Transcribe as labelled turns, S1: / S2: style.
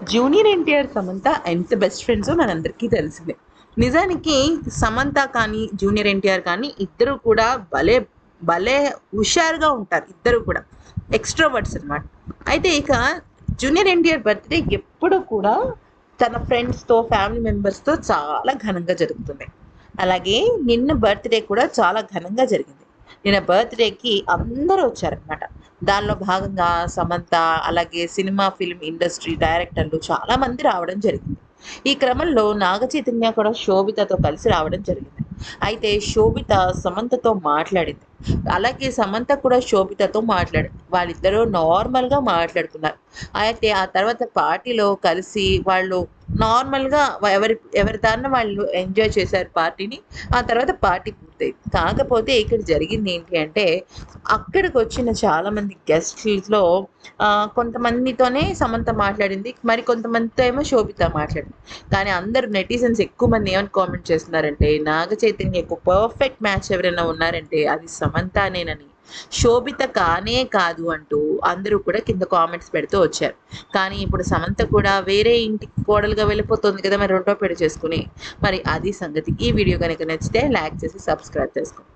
S1: Junior NTR Samantha ఎంత best ఫ్రెండ్సో మనందరికీ తెలిసిందే. నిజానికి సమంత కానీ జూనియర్ ఎన్టీఆర్ కానీ ఇద్దరు కూడా భలే భలే హుషారుగా ఉంటారు ఇద్దరు కూడా. ఎక్స్ట్రోవర్డ్స్ అనమాట అయితే ఇక జూనియర్ ఎన్టీఆర్ బర్త్డే ఎప్పుడు కూడా తన ఫ్రెండ్స్తో ఫ్యామిలీ మెంబర్స్తో చాలా ఘనంగా జరుగుతుంది. అలాగే నిన్న బర్త్డే కూడా చాలా ఘనంగా జరిగింది. నిన్న బర్త్డేకి అందరూ వచ్చారనమాట దానిలో భాగంగా సమంత అలాగే సినిమా ఫిల్మ్ ఇండస్ట్రీ డైరెక్టర్లు చాలా మంది రావడం జరిగింది. ఈ క్రమంలో నాగ చైతన్య కూడా శోభితతో కలిసి రావడం జరిగింది. అయితే శోభిత సమంతతో మాట్లాడింది. అలాగే సమంత కూడా శోభితతో మాట్లాడారు వాళ్ళిద్దరూ నార్మల్గా మాట్లాడుకున్నారు. అయితే ఆ తర్వాత పార్టీలో కలిసి వాళ్ళు నార్మల్గా ఎవరి ఎవరి దారిన వాళ్ళు ఎంజాయ్ చేశారు పార్టీని ఆ తర్వాత పార్టీ పూర్తయింది. కాకపోతే ఇక్కడ జరిగింది ఏంటి అంటే అక్కడికి వచ్చిన చాలామంది గెస్ట్లో కొంతమందితోనే సమంత మాట్లాడింది మరి కొంతమందితో ఏమో శోభిత మాట్లాడింది. కానీ అందరు నెటిజన్స్ ఎక్కువ మంది ఏమని కామెంట్ చేస్తున్నారంటే నాగ చైతన్యకు పర్ఫెక్ట్ మ్యాచ్ ఎవరైనా ఉన్నారంటే అది సమంతానేనని. శోభిత కానే కాదు అంటూ అందరూ కూడా కింద కామెంట్స్ పెడుతూ వచ్చారు. కానీ ఇప్పుడు సమంత కూడా వేరే ఇంటికి కోడలుగా వెళ్ళిపోతుంది కదా మరి రెండో పెళ్ళి చేసుకుని. మరి అది సంగతి. ఈ వీడియో కనుక నచ్చితే లైక్ చేసి సబ్స్క్రైబ్ చేసుకోండి.